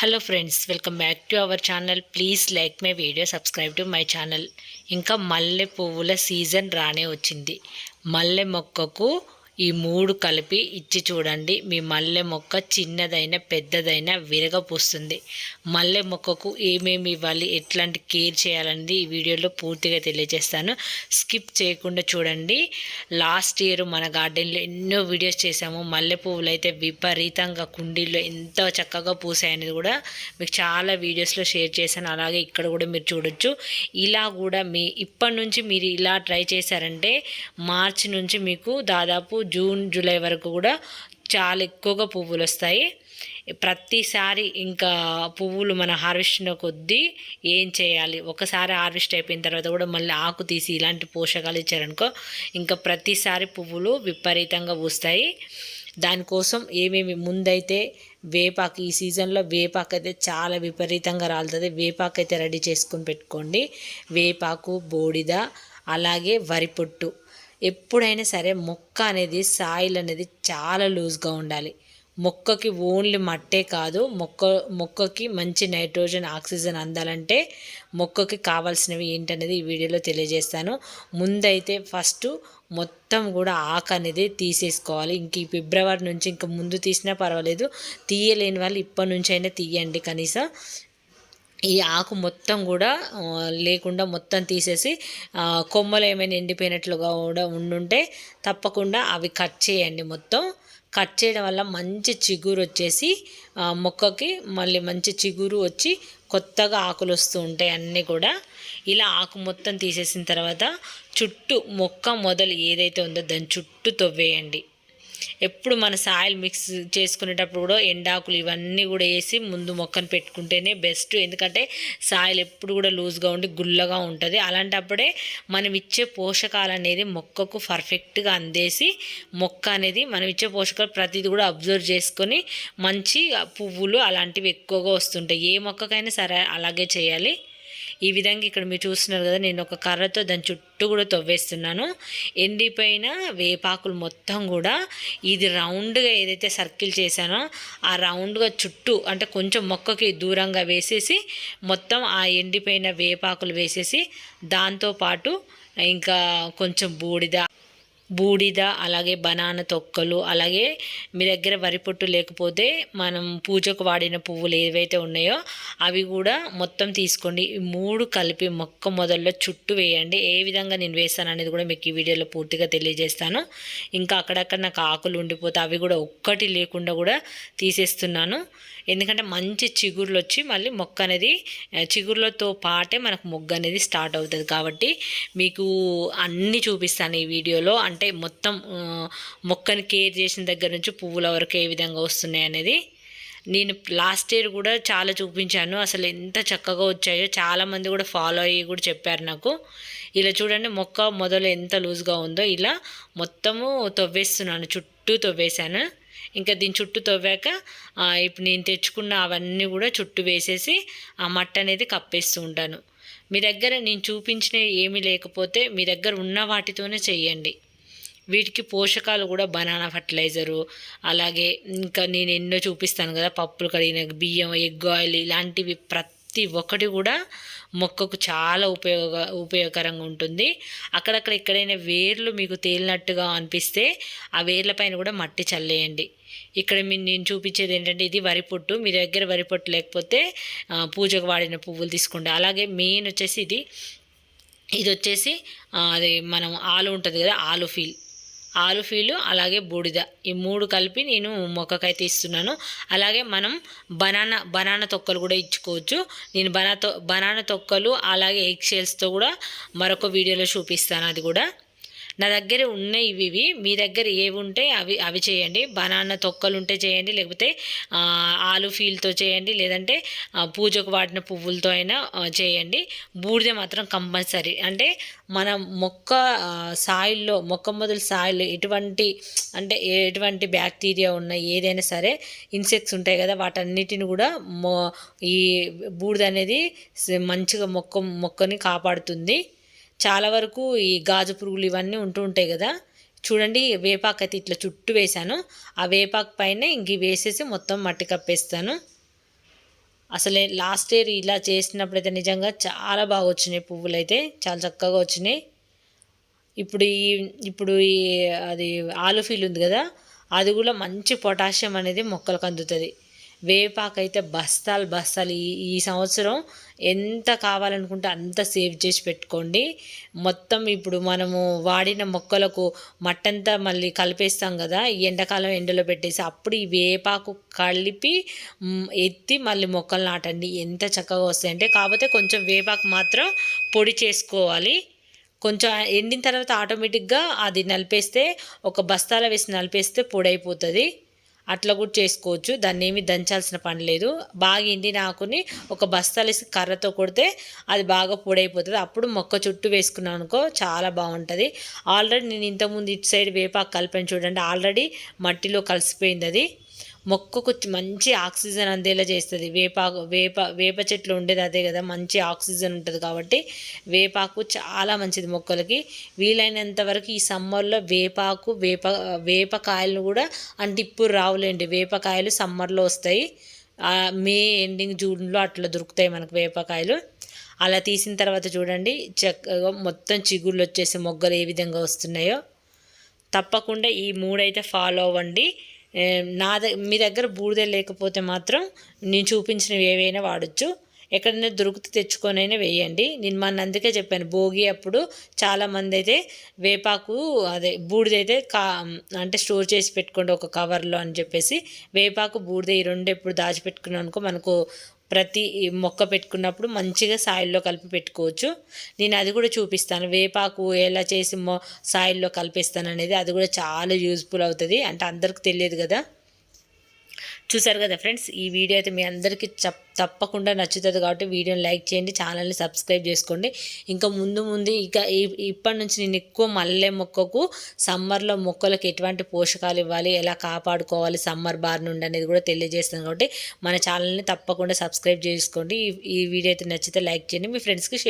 Hello friends welcome back to our channel please like my video subscribe to my channel ఇంకా మల్లె పువ్వుల season రానే వచ్చింది. మల్లె మొక్కకు ఈ మూడు కలిపి ఇచ్చి చూడండి. మీ మల్లె మొక్క చిన్నదైన పెద్దదైన విరగపూస్తుంది. మల్లె మొక్కకు ఏమేమి ఇవ్వాలి? ఎట్లాంటి కేర్ చేయాలనేది ఈ వీడియోలో పూర్తిగా తెలియజేస్తాను. స్కిప్ చేయకుండా చూడండి. లాస్ట్ ఇయర్ మన గార్డెన్లో ఎన్నో వీడియోస్ చేసాము మల్లె పువ్వులు అయితే విపరీతంగా కుండీల్లో ఎంత చక్కగా పూసాయనేది కూడా మీకు చాలా వీడియోస్లో షేర్ చేశాను. అలాగే ఇక్కడ కూడా మీరు చూడొచ్చు. ఇలా కూడా మీ ఇప్పటి నుంచి మీరు ఇలా ట్రై చేశారంటే మార్చి నుంచి మీకు దాదాపు జూన్ జూలై వరకు కూడా చాలా ఎక్కువగా పువ్వులు వస్తాయి. ప్రతిసారి ఇంకా పువ్వులు మన హార్వెస్ట్ కొద్దీ ఏం చేయాలి? ఒకసారి హార్వెస్ట్ అయిపోయిన తర్వాత కూడా మళ్ళీ ఆకు తీసి ఇలాంటి పోషకాలు ఇచ్చారనుకో ఇంకా ప్రతిసారి పువ్వులు విపరీతంగా పూస్తాయి. దానికోసం ఏమేమి ముందైతే వేపాకు ఈ సీజన్లో వేపాకు అయితే చాలా విపరీతంగా రాలుతుంది. వేపాకు అయితే రెడీ చేసుకొని పెట్టుకోండి. వేపాకు బోడిద అలాగే వరి పొట్టు. ఎప్పుడైనా సరే మొక్క అనేది సాయిల్ అనేది చాలా లూజ్గా ఉండాలి. మొక్కకి ఓన్లీ మట్టే కాదు మొక్క మొక్కకి మంచి నైట్రోజన్ ఆక్సిజన్ అందాలంటే మొక్కకి కావాల్సినవి ఏంటనేది ఈ వీడియోలో తెలియజేస్తాను. ముందైతే ఫస్ట్ మొత్తం కూడా ఆకు అనేది తీసేసుకోవాలి. ఇంక ఈ ఫిబ్రవరి నుంచి ఇంక ముందు తీసినా పర్వాలేదు. తీయలేని వాళ్ళు ఇప్పటి నుంచి అయినా తీయండి కనీసం. ఈ ఆకు మొత్తం కూడా లేకుండా మొత్తం తీసేసి కొమ్మలు ఏమైనా ఎండిపోయినట్లుగా కూడా ఉండుంటే తప్పకుండా అవి కట్ చేయండి మొత్తం. కట్ చేయడం వల్ల మంచి చిగురు వచ్చేసి మొక్కకి మళ్ళీ మంచి చిగురు వచ్చి కొత్తగా ఆకులు వస్తూ ఉంటాయి అన్నీ కూడా. ఇలా ఆకు మొత్తం తీసేసిన తర్వాత చుట్టూ మొక్క మొదలు ఏదైతే ఉందో దాని చుట్టూ తవ్వేయండి. ఎప్పుడు మన సాయిల్ మిక్స్ చేసుకునేటప్పుడు కూడా ఎండాకులు ఇవన్నీ కూడా వేసి ముందు మొక్కను పెట్టుకుంటేనే బెస్ట్ ఎందుకంటే సాయిల్ ఎప్పుడు కూడా లూజ్గా ఉండి గుల్లగా ఉంటుంది. అలాంటప్పుడే మనం ఇచ్చే పోషకాలు అనేది మొక్కకు పర్ఫెక్ట్గా అందేసి మొక్క అనేది మనం ఇచ్చే పోషకాలు ప్రతిదీ కూడా అబ్జర్వ్ చేసుకొని మంచి పువ్వులు అలాంటివి ఎక్కువగా వస్తుంటాయి. ఏ మొక్కకైనా సరే అలాగే చేయాలి. ఈ విధంగా ఇక్కడ మీరు చూస్తున్నారు కదా నేను ఒక కర్రతో దాని చుట్టూ కూడా తవ్వేస్తున్నాను. ఎండిపోయిన వేపాకులు మొత్తం కూడా ఇది రౌండ్గా ఏదైతే సర్కిల్ చేశానో ఆ రౌండ్గా చుట్టూ అంటే కొంచెం మొక్కకి దూరంగా వేసేసి మొత్తం ఆ ఎండిపోయిన వేపాకులు వేసేసి దాంతోపాటు ఇంకా కొంచెం బూడిద బూడిద అలాగే బనానా తొక్కలు అలాగే మీ దగ్గర వరి పొట్టు లేకపోతే మనం పూజకు వాడిన పువ్వులు ఏవైతే ఉన్నాయో అవి కూడా మొత్తం తీసుకోండి. ఈ మూడు కలిపి మొక్క మొదల్లో చుట్టూ వేయండి. ఏ విధంగా నేను వేస్తాను అనేది కూడా మీకు ఈ వీడియోలో పూర్తిగా తెలియజేస్తాను. ఇంకా అక్కడక్కడ నాకు ఆకులు ఉండిపోతే అవి కూడా ఒక్కటి లేకుండా కూడా తీసేస్తున్నాను. ఎందుకంటే మంచి చిగుర్లు వచ్చి మళ్ళీ మొక్క అనేది చిగుర్లతో పాటే మనకు మొగ్గ అనేది స్టార్ట్ అవుతుంది. కాబట్టి మీకు అన్నీ చూపిస్తాను ఈ వీడియోలో. అంటే మొత్తం మొక్కని కేర్ చేసిన దగ్గర నుంచి పువ్వుల వరకు ఏ విధంగా వస్తున్నాయి అనేది నేను లాస్ట్ ఇయర్ కూడా చాలా చూపించాను. అసలు ఎంత చక్కగా వచ్చాయో చాలామంది కూడా ఫాలో అయ్యి కూడా చెప్పారు నాకు. ఇలా చూడండి మొక్క మొదలు ఎంత లూజ్గా ఉందో ఇలా మొత్తము తవ్వేస్తున్నాను చుట్టూ తవ్వేశాను. ఇంకా దీని చుట్టూ తవ్వాక ఇప్పుడు నేను తెచ్చుకున్న అవన్నీ కూడా చుట్టూ వేసేసి ఆ మట్ట అనేది కప్పేస్తూ ఉంటాను. మీ దగ్గర నేను చూపించిన ఏమీ లేకపోతే మీ దగ్గర ఉన్న వాటితోనే చెయ్యండి వీటికి పోషకాలు కూడా బనానా ఫర్టిలైజరు అలాగే ఇంకా నేను ఎన్నో చూపిస్తాను కదా పప్పులు కడిగిన బియ్యం ఎగ్ ఆయిల్ ఇలాంటివి ప్రతి ఒక్కటి కూడా మొక్కకు చాలా ఉపయోగ ఉపయోగకరంగా ఉంటుంది. అక్కడక్కడ ఎక్కడైనా వేర్లు మీకు తేలినట్టుగా అనిపిస్తే ఆ వేర్ల పైన కూడా మట్టి చల్లేయండి. ఇక్కడ మీరు నేను చూపించేది ఏంటంటే ఇది వరి పొట్టు మీ దగ్గర వరి పొట్టు లేకపోతే పూజకు వాడిన పువ్వులు తీసుకోండి అలాగే మెయిన్ వచ్చేసి ఇది ఇది వచ్చేసి అది మనం ఆలు ఉంటుంది కదా ఆలు ఫీల్. ఆలు ఫీలు అలాగే బూడిద. ఈ మూడు కలిపి నేను మొక్కకైతే ఇస్తున్నాను అలాగే మనం బనానా బనానా తొక్కలు కూడా ఇచ్చుకోవచ్చు. నేను బనా బనానా తొక్కలు అలాగే ఎగ్ షేల్స్తో కూడా మరొక వీడియోలో చూపిస్తాను అది కూడా. నా దగ్గర ఉన్నాయి ఇవి. ఇవి మీ దగ్గర ఏవి ఉంటే అవి అవి చేయండి. బనానా తొక్కలు ఉంటే చేయండి. లేకపోతే ఆలు ఫీల్తో చేయండి. లేదంటే పూజకు వాడిన పువ్వులతో అయినా చేయండి. బూడిద మాత్రం కంపల్సరీ. అంటే మన మొక్క సాయిల్లో మొక్క మొదలు సాయిల్లో ఎటువంటి అంటే ఎటువంటి బ్యాక్టీరియా ఉన్న ఏదైనా సరే ఇన్సెక్ట్స్ ఉంటాయి కదా వాటన్నిటిని కూడా మొ ఈ బూడిద అనేది మంచిగా మొక్క మొక్కని కాపాడుతుంది. చాలా వరకు ఈ గాజు పురుగులు ఇవన్నీ ఉంటూ ఉంటాయి కదా. చూడండి వేపాకు అయితే ఇట్లా చుట్టూ వేశాను. ఆ వేపాకు పైన ఇంక వేసేసి మొత్తం మట్టి కప్పేస్తాను. అసలే లాస్ట్ ఇయర్ ఇలా చేసినప్పుడైతే నిజంగా చాలా బాగా వచ్చినాయి పువ్వులు అయితే. చాలా చక్కగా వచ్చినాయి. ఇప్పుడు ఈ ఇప్పుడు ఈ అది ఆలు ఫీల్ ఉంది కదా. అది కూడా మంచి పొటాషియం అనేది మొక్కలకు అందుతుంది. వేపాకు అయితే బస్తాలు బస్తాలు. ఈ ఈ సంవత్సరం ఎంత కావాలనుకుంటే అంత సేవ్ చేసి పెట్టుకోండి. మొత్తం ఇప్పుడు మనము వాడిన మొక్కలకు మట్టంతా మళ్ళీ కలిపేస్తాం కదా ఈ ఎండాకాలం ఎండలో పెట్టేసి అప్పుడు ఈ వేపాకు కలిపి ఎత్తి మళ్ళీ మొక్కలు నాటండి. ఎంత చక్కగా వస్తాయంటే కాకపోతే కొంచెం వేపాకు మాత్రం పొడి చేసుకోవాలి. కొంచెం ఎండిన తర్వాత ఆటోమేటిక్గా అది నలిపేస్తే ఒక బస్తాల వేసి నలిపేస్తే పొడి అయిపోతుంది అట్లా కూడా చేసుకోవచ్చు. దాన్ని ఏమి దంచాల్సిన పని లేదు. బాగా ఎండిన ఆకుని ఒక బస్తాలేసి కర్రతో కొడితే అది బాగా పొడి అయిపోతుంది అప్పుడు మొక్క చుట్టూ వేసుకున్నాను అనుకో చాలా బాగుంటుంది. ఆల్రెడీ నేను ఇంతకుముందు ఇటు సైడ్ వేపాకు కలిపాను చూడండి. ఆల్రెడీ మట్టిలో కలిసిపోయింది అది. మొక్కకు మంచి ఆక్సిజన్ అందేలా చేస్తుంది. వేపాకు వేప వేప చెట్లు ఉండేది అదే కదా మంచి ఆక్సిజన్ ఉంటుంది కాబట్టి వేపాకు చాలా మంచిది మొక్కలకి. వీలైనంత వరకు ఈ సమ్మర్లో వేపాకు వేప వేపకాయలను కూడా అంటే ఇప్పుడు రావులేండి వేపకాయలు సమ్మర్లో వస్తాయి. మే ఎండింగ్ జూన్లో అట్లా దొరుకుతాయి మనకు వేపకాయలు అలా తీసిన తర్వాత చూడండి చక్కగా మొత్తం చిగుళ్ళు వచ్చేసి మొగ్గలు ఏ విధంగా వస్తున్నాయో. తప్పకుండా ఈ మూడైతే ఫాలో అవ్వండి. నా ద మీ దగ్గర బూడిద లేకపోతే మాత్రం నేను చూపించినవి ఏవైనా వాడచ్చు. ఎక్కడైనా దొరికితే తెచ్చుకొనైనా వేయండి. నేను మన అందుకే చెప్పాను భోగి అప్పుడు చాలామంది అయితే వేపాకు అదే బూడిదైతే కా అంటే స్టోర్ చేసి పెట్టుకోండి ఒక కవర్లో అని చెప్పేసి వేపాకు బూడిద ఈ రెండు ఎప్పుడు దాచిపెట్టుకున్నాం అనుకో మనకు ప్రతి మొక్క పెట్టుకున్నప్పుడు మంచిగా సాయిల్లో కలిపి పెట్టుకోవచ్చు. నేను అది కూడా చూపిస్తాను. వేపాకు ఎలా చేసి మొ సాయిల్లో కలిపిస్తాను అనేది అది కూడా చాలా యూజ్ఫుల్ అవుతుంది. అంటే అందరికి తెలియదు కదా. చూసారు కదా ఫ్రెండ్స్ ఈ వీడియో అయితే మీ అందరికీ తప్పకుండా నచ్చుతుంది కాబట్టి వీడియోని లైక్ చేయండి ఛానల్ని సబ్స్క్రైబ్ చేసుకోండి. ఇంకా ముందు ముందు ఇక ఇప్పటి నుంచి నేను ఎక్కువ మల్లె మొక్కకు సమ్మర్లో మొక్కలకు ఎటువంటి పోషకాలు ఇవ్వాలి ఎలా కాపాడుకోవాలి సమ్మర్ బార్ నుండి అనేది కూడా తెలియజేస్తాను కాబట్టి మన ఛానల్ని తప్పకుండా సబ్స్క్రైబ్ చేసుకోండి. ఈ- ఈ వీడియో అయితే నచ్చితే లైక్ చేయండి మీ ఫ్రెండ్స్కి షేర్